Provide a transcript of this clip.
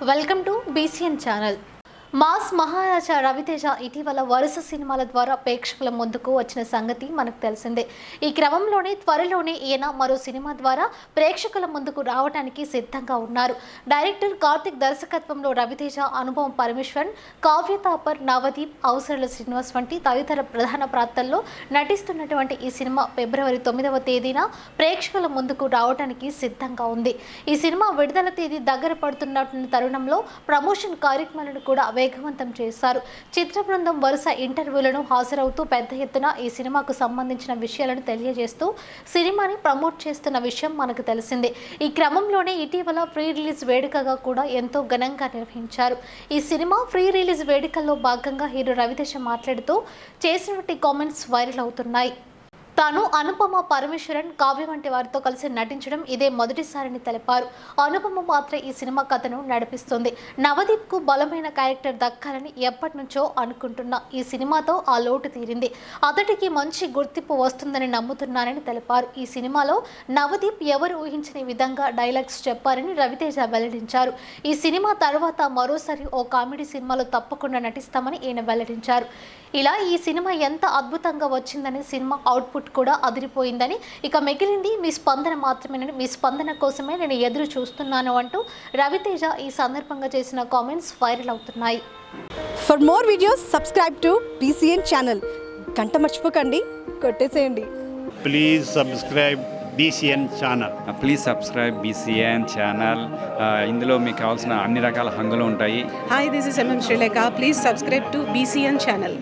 Welcome to BCN channel. Mass Maharaja Raviteja ఇటీవల వరుస సినిమాల ద్వారా ప్రేక్షకుల ముందుకు వచ్చిన సంగతి మనకు తెలిసిందే. ఈ క్రమంలోనే త్వరలోనే ఈయన మరో సినిమా ద్వారా ప్రేక్షకుల ముందుకు రావడానికి సిద్ధంగా ఉన్నారు. డైరెక్టర్ కార్తిక్ దర్శకత్వంలో రవితేజ అనుభవం పరమేశ్వరన్ కావ్య తాపర్ నవదీప్ అవసరాల శ్రీనివాస్ వంటి తదితర ప్రధాన ప్రాంతాల్లో నటిస్తున్నటువంటి ఈ సినిమా ఫిబ్రవరి తొమ్మిదవ తేదీన ప్రేక్షకుల ముందుకు రావడానికి సిద్ధంగా ఉంది. ఈ సినిమా విడుదల తేదీ దగ్గర పడుతున్న తరుణంలో ప్రమోషన్ కార్యక్రమాలను కూడా వేగవంతం చేశారు. చిత్ర బృందం వరుస ఇంటర్వ్యూలను హాజరవుతూ పెద్ద ఎత్తున ఈ సినిమాకు సంబంధించిన విషయాలను తెలియజేస్తూ సినిమాని ప్రమోట్ చేస్తున్న విషయం మనకు తెలిసిందే. ఈ క్రమంలోనే ఇటీవల ప్రీ రిలీజ్ వేడుకగా కూడా ఎంతో ఘనంగా నిర్వహించారు. ఈ సినిమా ప్రీ రిలీజ్ వేడుకల్లో భాగంగా హీరో రవితేజ మాట్లాడుతూ చేసినటువంటి కామెంట్స్ వైరల్ అవుతున్నాయి. తాను అనుపమ పరమేశ్వరన్ కావ్య వంటి వారితో కలిసి నటించడం ఇదే మొదటిసారిని తెలిపారు. అనుపమ మాత్రం ఈ సినిమా కథను నడిపిస్తుంది. నవదీప్కు బలమైన క్యారెక్టర్ దక్కాలని ఎప్పటి నుంచో అనుకుంటున్నా. ఈ సినిమాతో ఆ లోటు తీరింది. అతడికి మంచి గుర్తింపు వస్తుందని నమ్ముతున్నానని తెలిపారు. ఈ సినిమాలో నవదీప్ ఎవరు ఊహించని విధంగా డైలాగ్స్ చెప్పారని రవితేజ వెల్లడించారు. ఈ సినిమా తర్వాత మరోసారి ఓ కామెడీ సినిమాలో తప్పకుండా నటిస్తామని ఈయన వెల్లడించారు. ఇలా ఈ సినిమా ఎంత అద్భుతంగా వచ్చిందని సినిమా అవుట్పుట్ కూడా అదిరిపోయిందని. ఇక మిగిలింది మీ స్పందన మాత్రమేనని మీ స్పందన కోసమే నేను ఎదురు చూస్తున్నాను అంటూ రవితేజ ఈ సందర్భంగా చేసిన కామెంట్స్ వైరల్ అవుతున్నాయి. For more videos subscribe to BCN channel గంట మర్చిపోకండి కొట్టేసేయండి. Please subscribe BCN channel please subscribe BCN channel ఇందులో మీకు కావాల్సిన అన్ని రకాల హంగులు ఉంటాయి. Hi, this is MM Sri Lanka. Please subscribe to BCN channel.